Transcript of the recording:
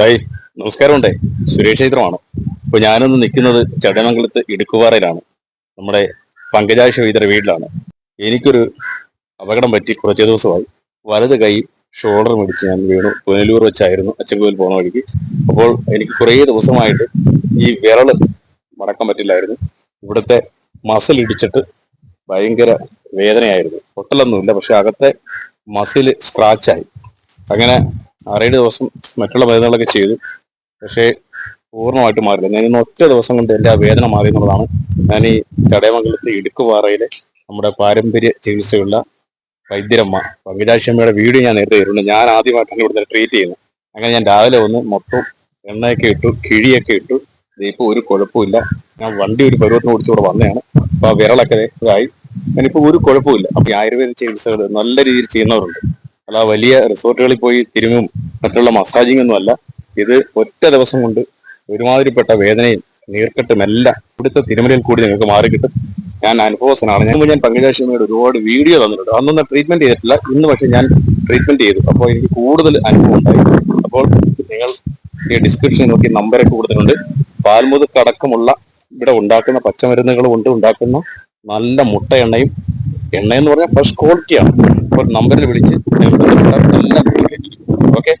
Hi നമസ്കാരമുണ്ടേ. Suresh ചൈത്രമാണ്. ഇപ്പൊ ഞാനൊന്ന് നിൽക്കുന്നത് ചടയമംഗലത്ത് ഇടുക്കുപാറയിലാണ്. നമ്മുടെ പങ്കജാക്ഷ വൈദ്യരുടെ വീട്ടിലാണ്. എനിക്കൊരു അപകടം പറ്റി കുറച്ച് ദിവസമായി. വലത് കൈ ഷോൾഡർ മേടിച്ച് ഞാൻ വീണു. പുനലൂർ വെച്ചായിരുന്നു അച്ചൻകോവിൽ പോകുന്ന വഴിക്ക്. അപ്പോൾ എനിക്ക് കുറേ ദിവസമായിട്ട് ഈ വിരൾ മടക്കാൻ പറ്റില്ലായിരുന്നു. ഇവിടുത്തെ മസിൽ ഇടിച്ചിട്ട് ഭയങ്കര വേദനയായിരുന്നു. പൊട്ടലൊന്നുമില്ല പക്ഷെ അകത്തെ മസിൽ സ്ക്രാച്ചായി അങ്ങനെ ആറേഴ് ദിവസം മറ്റുള്ള വേദനകളൊക്കെ ചെയ്തു. പക്ഷേ പൂർണമായിട്ട് മാറില്ല ഞാൻ ഇന്ന് ഒറ്റ ദിവസം കൊണ്ട് എന്റെ ആ വേദന മാറി എന്നുള്ളതാണ് ഞാൻ ഈ ചടയമംഗലത്ത് ഇടുക്കുപാറയിലെ നമ്മുടെ പാരമ്പര്യ ചികിത്സയുള്ള വൈദ്യരമ്മ പങ്കിരാക്ഷമ്മയുടെ വീട് ഞാൻ നേരത്തെ ഇരുന്നു ഞാൻ ആദ്യമായിട്ടാണ് ഇവിടുന്ന് ട്രീറ്റ് ചെയ്യുന്നത്. അങ്ങനെ ഞാൻ രാവിലെ വന്ന് മൊത്തം എണ്ണയൊക്കെ ഇട്ടു കിഴിയൊക്കെ ഇട്ടു. ഇപ്പോൾ ഒരു കുഴപ്പമില്ല ഞാൻ വണ്ടി ഒരു പരുവത്തിന് ഓടിച്ചുകൂടെ വന്നതാണ്. അപ്പൊ ആ വിരളൊക്കെ ഇതായി. ഞാനിപ്പോൾ ഒരു കുഴപ്പമില്ല അപ്പൊ ആയുർവേദ ചികിത്സകൾ നല്ല രീതിയിൽ ചെയ്യുന്നവരുണ്ട്. അല്ല വലിയ റിസോർട്ടുകളിൽ പോയി തിരുമും മറ്റുള്ള മസാജിങ് ഒന്നും അല്ല. ഇത് ഒറ്റ ദിവസം കൊണ്ട് ഒരുമാതിരിപ്പെട്ട വേദനയും നീർക്കെട്ടും എല്ലാം ഇവിടുത്തെ തിരുമലയിൽ കൂടി നിങ്ങൾക്ക് മാറി കിട്ടും. ഞാൻ അനുഭവസ്ഥനാണ്. ഞാൻ ഞാൻ പങ്കജാശിമയുടെ ഒരുപാട് വീഡിയോ തന്നിട്ടുണ്ട്. അന്നൊന്നും ട്രീറ്റ്മെന്റ് ചെയ്തിട്ടില്ല. ഇന്ന് പക്ഷെ ഞാൻ ട്രീറ്റ്മെന്റ് ചെയ്തു. അപ്പോൾ എനിക്ക് കൂടുതൽ അനുഭവം ഉണ്ടായി. അപ്പോൾ നിങ്ങൾ ഈ ഡിസ്ക്രിപ്ഷൻ നോക്കി നമ്പരൊക്കെ കൊടുത്തിട്ടുണ്ട്. പാൽമുതുക്കടക്കമുള്ള ഇവിടെ ഉണ്ടാക്കുന്ന പച്ചമരുന്നുകൾ കൊണ്ട് ഉണ്ടാക്കുന്ന നല്ല മുട്ട എണ്ണയും എണ്ണ എന്ന് പറഞ്ഞാൽ ഫസ്റ്റ് ക്വാളിറ്റിയാണ് ഒരു നമ്പറിൽ വിളിച്ച് ഓക്കെ